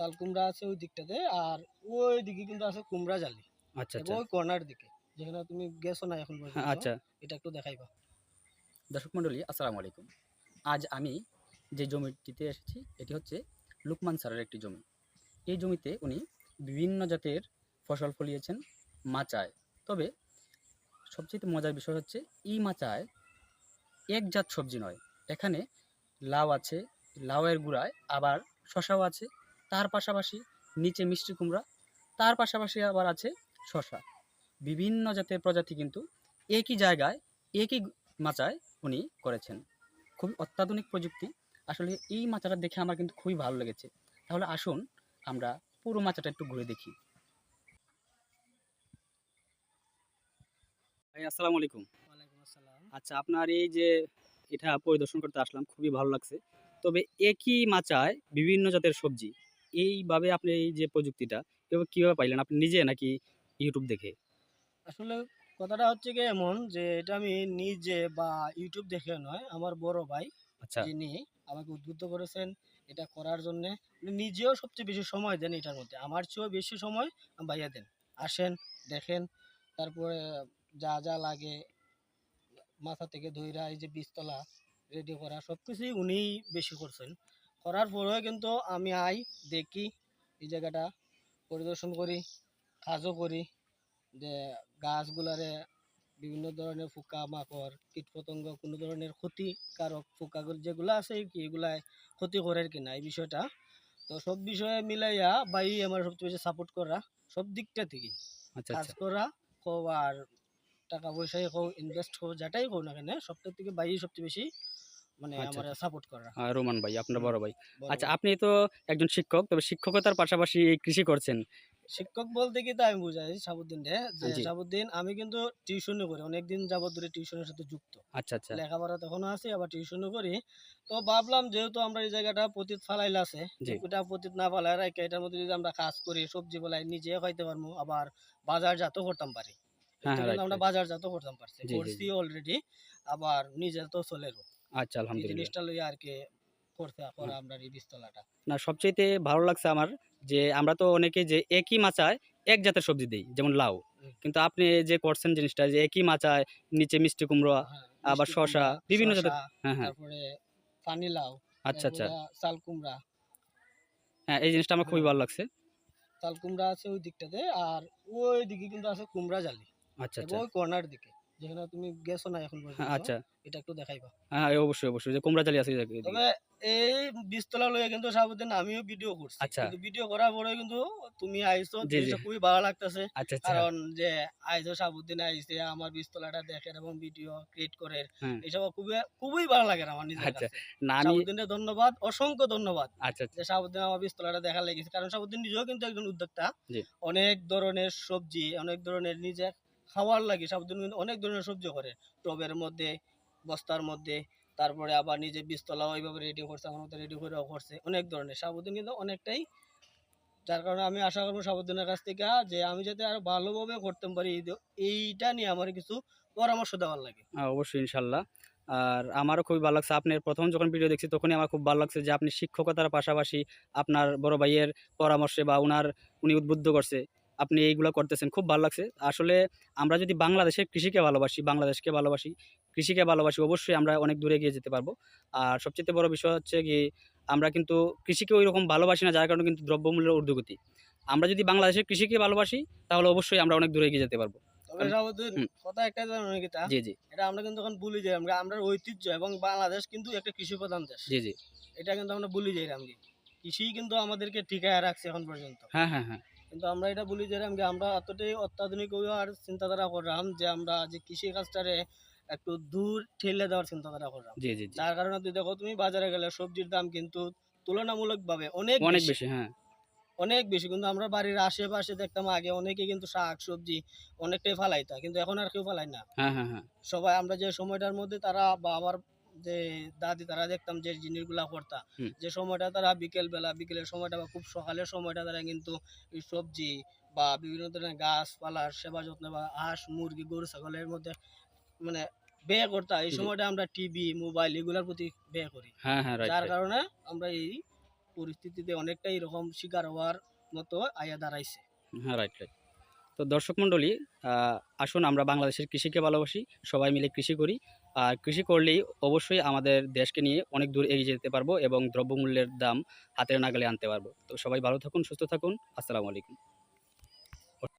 তাল কুমড়া আছে ওই দিকটাতে আর ওই দিকে কিন্তু আছে কুমড়া জালি। আচ্ছা আচ্ছা। ওই কর্নার দিকে যেখানে তুমি গেছো না এখন পর্যন্ত আচ্ছা। এটা একটু দেখাইবা। দর্শক মণ্ডলী আসসালামু আলাইকুম। আজ আমি যে জমিটিতে এসেছি এটি হচ্ছে লুকমান স্যারের একটি জমি। এই জমিতে উনি বিভিন্ন জাতের ফসল ফলিয়েছেন মাচায়। তবে সবচেয়ে মজার বিষয় হচ্ছে এই মাচায় এক জাত সবজি নয়। এখানে লাউ আছে লাউয়ের গুঁড়ায় আবার শশাও আছে তার পাশাপাশি নিচে মিষ্টি কুমড়া তার পাশাপাশি আবার আছে শশা বিভিন্ন জাতের প্রজাতি কিন্তু একই জায়গায় একই মাচায় উনি করেছেন। খুবই অত্যাধুনিক প্রযুক্তি। আসলে এই মাচাটা দেখে আমার কিন্তু খুবই ভালো লেগেছে। তাহলে আসুন আমরা পুরো মাচাটা একটু ঘুরে দেখি। ভাই আসসালামু আলাইকুম। আসসালাম। আচ্ছা আপনার এই যে এটা পরিদর্শন করতে আসলাম খুবই ভালো লাগছে। তবে একই মাচায় বিভিন্ন জাতের সবজি এইভাবে আপনি এই যে প্রযুক্তিটা কীভাবে পাইলেন? আপনি নিজে নাকি ইউটিউব দেখে? আসলে কথাটা হচ্ছে কি এমন যে এটা আমি নিজে বা ইউটিউব দেখে নয় আমার বড় ভাই আচ্ছা। যিনি আমাকে উদ্বুদ্ধ করেছেন এটা করার জন্য নিজেও সবচেয়ে বেশি সময় দেন এটার মধ্যে। আমার চেয়েও বেশি সময় ভাইয়া দেন। আসেন দেখেন তারপরে যা যা লাগে মাথা থেকে ধইরা এই যে বীজতলা রেডি করা সব কিছুই উনিই বেশি করছেন। করার পরেও কিন্তু আমি আই দেখি এই জায়গাটা পরিদর্শন করি কাজও করি যে গাছগুলারে বিভিন্ন ধরনের পোকা মাকড় কীট পতঙ্গ কোনো ধরনের ক্ষতিকারক পোকাগুলো যেগুলো আছে কি এগুলাই ক্ষতি করে কিনা এই বিষয়টা। তো সব বিষয়ে মিলাইয়া বাই আমার সবচেয়ে বেশি সাপোর্ট করা সব দিকটা থেকে। আচ্ছা কাজ আচ্ছা করা হোক আর টাকা পয়সাই হোক ইনভেস্ট হোক যেটাই হোক না কেন সবটা থেকে বাই সবচেয়ে বেশি মানে আচ্ছা, সাপোর্ট করা রোমান ভাই আপনার বড় ভাই। আচ্ছা আপনি তো একজন শিক্ষক তবে শিক্ষকতার পাশাপাশি কৃষি করছেন। শিক্ষক বলতে কি তা আমি বুঝাই সাবুদ্দিন রে সাবুদ্দিন আমি কিন্তু টিউশনও করি অনেকদিন যাবত ধরে টিউশনের সাথে যুক্ত। আচ্ছা আচ্ছা। লেখাপড়া তখনও আছে আবার টিউশনও করি। তো ভাবলাম যেহেতু আমরা এই জায়গাটা পতিত ফালাইল আছে পতিত না ফালাই রাখে এটার মধ্যে যদি আমরা কাজ করি সবজি বলাই নিজে খাইতে পারব আবার বাজারজাতও করতাম পারি। হ্যাঁ, কিন্তু আমরা. বাজারজাতও করতাম পারছি করছি অলরেডি আবার নিজের তো চলেরও। আচ্ছা আলহামদুলিল্লাহ। জিনিসটা লইয়া আর কি করতে করা আমরা এই বীজতলাটা। না সবচেয়ে ভালো লাগছে আমার যে আমরা তো অনেকে যে একই মাচায় এক জাতের সবজি দিই যেমন লাউ। কিন্তু আপনি যে করছেন জিনিসটা যে একই মাচায় নিচে মিষ্টি কুমড়ো হ্যাঁ, আবার শসা, বিভিন্ন জাতের- হ্যাঁ হ্যাঁ। তারপরে পানি লাউ আচ্ছা আচ্ছা। চাল কুমড়া। হ্যাঁ এই জিনিসটা আমার খুবই হ্যাঁ। ভালো লাগছে। চাল কুমড়া আছে ওই দিকটাতে আর ওই দিকে কিন্তু আছে কুমড়া জালি। আচ্ছা আচ্ছা। ওই কর্নার দিকে। যেখানে তুমি গেছো না এখন আচ্ছা। এটা একটু দেখাইবা। হ্যাঁ অবশ্যই অবশ্যই যে কুমড়া চালি আছে। তবে এই বীজতলা লয়ে কিন্তু সাবুদ্দিন আমিও ভিডিও করছি। আচ্ছা। কিন্তু ভিডিও করার পরে কিন্তু তুমি আইছো। জিনিসটা খুবই ভালো লাগতেছে। আচ্ছা আচ্ছা। কারণ যে আইছো সাবুদ্দিন আইছে আমার বীজতলাটা দেখেন এবং ভিডিও ক্রিয়েট করে। এসব খুবই খুবই ভালো লাগে আমার নিজের আচ্ছা। না সাবুদ্দিনের ধন্যবাদ অসংখ্য ধন্যবাদ। আচ্ছা আচ্ছা। যে সাবুদ্দিন আমার বীজতলাটা দেখা লেগেছে। কারণ সাবুদ্দিন নিজেও কিন্তু একজন উদ্যোক্তা। অনেক ধরনের সবজি অনেক ধরনের নিজে খাওয়ার লাগে সাবুদ্দিন কিন্তু অনেক ধরনের সবজি করে। টবের মধ্যে বস্তার মধ্যে তারপরে আবার নিজে বীজতলা ওইভাবে রেডি করছে আমার মতো রেডি করেও করছে অনেক ধরনের। সাবুদ্দিন কিন্তু অনেকটাই যার কারণে আমি আশা করব সাবুদ্দিনের কাছ থেকে যে আমি যাতে আরও ভালোভাবে করতে পারি এই- এইটা নিয়ে আমার কিছু পরামর্শ দেওয়ার লাগে। আহ, অবশ্যই ইনশাল্লাহ। আর আমারও খুবই ভালো লাগছে আপনার প্রথম যখন ভিডিও দেখছি তখনই আমার খুব ভালো লাগছে যে আপনি শিক্ষকতার পাশাপাশি আপনার বড় ভাইয়ের পরামর্শে বা ওনার উনি উদ্বুদ্ধ করছে। আপনি এইগুলো করতেছেন খুব ভালো লাগছে। আসলে আমরা যদি বাংলাদেশের কৃষিকে ভালোবাসি বাংলাদেশকে ভালোবাসি কৃষিকে ভালোবাসি অবশ্যই আমরা অনেক দূরে এগিয়ে যেতে পারব। আর সবচেয়ে বড় বিষয় হচ্ছে কি আমরা কিন্তু কৃষিকে ওই রকম ভালোবাসি না যার কারণে কিন্তু দ্রব্যমূল্যের ঊর্ধ্বগতি। আমরা যদি বাংলাদেশের কৃষিকে ভালোবাসি তাহলে অবশ্যই আমরা অনেক দূরে এগিয়ে যেতে পারব। কথা একটা? জি জি। এটা আমরা কিন্তু এখন ভুলে যাই আমরা আমরা ঐতিহ্য এবং বাংলাদেশ কিন্তু একটা কৃষি প্রধান দেশ। জি জি। এটা কিন্তু আমরা ভুলে যাই কৃষি কিন্তু আমাদেরকে টিকায় রাখছে এখন পর্যন্ত। হ্যাঁ হ্যাঁ হ্যাঁ। কিন্তু আমরা এটা যাই রামজি আমরা এতটাই অত্যাধুনিক হওয়ার চিন্তাধারা করলাম যে আমরা যে কৃষি কাজটারে একটু দূর ঠেলে দেওয়ার চিন্তাধারা করলাম জি যার কারণে তুই দেখো তুমি বাজারে গেলে সবজির দাম কিন্তু তুলনামূলক ভাবে অনেক অনেক বেশি। বেশি হ্যাঁ। অনেক বেশি। কিন্তু আমরা বাড়ির আশেপাশে দেখতাম আগে অনেকে কিন্তু শাক সবজি অনেকটাই ফালাইতা। কিন্তু এখন আর কেউ ফালাই না। হ্যাঁ হ্যাঁ হ্যাঁ। সবাই আমরা যে সময়টার মধ্যে তারা বা আমার যে দাদি তারা দেখতাম যে জিনিসগুলা করতা। যে সময়টা তারা বিকেল বেলা বিকেলের সময়টা বা খুব সকালের সময়টা তারা কিন্তু সবজি বা বিভিন্ন ধরনের গাছপালার সেবা যত্ন বা হাঁস মুরগি গরু ছাগলের মধ্যে মানে ব্যয় করতা। এই সময়টা আমরা টিভি মোবাইল এগুলোর প্রতি ব্যয় করি। হ্যাঁ হ্যাঁ যার কারণে আমরা এই পরিস্থিতিতে অনেকটাই এরকম শিকার হওয়ার মতো আয়া দাঁড়াইছে। হ্যাঁ রাইট রাইট তো দর্শক মণ্ডলী আসুন আমরা বাংলাদেশের কৃষিকে ভালোবাসি সবাই মিলে কৃষি করি। আর কৃষি করলেই অবশ্যই আমাদের দেশকে নিয়ে অনেক দূর এগিয়ে যেতে পারব এবং দ্রব্যমূল্যের দাম হাতের নাগালে আনতে পারব। তো সবাই ভালো থাকুন, সুস্থ থাকুন। আসসালামু আলাইকুম।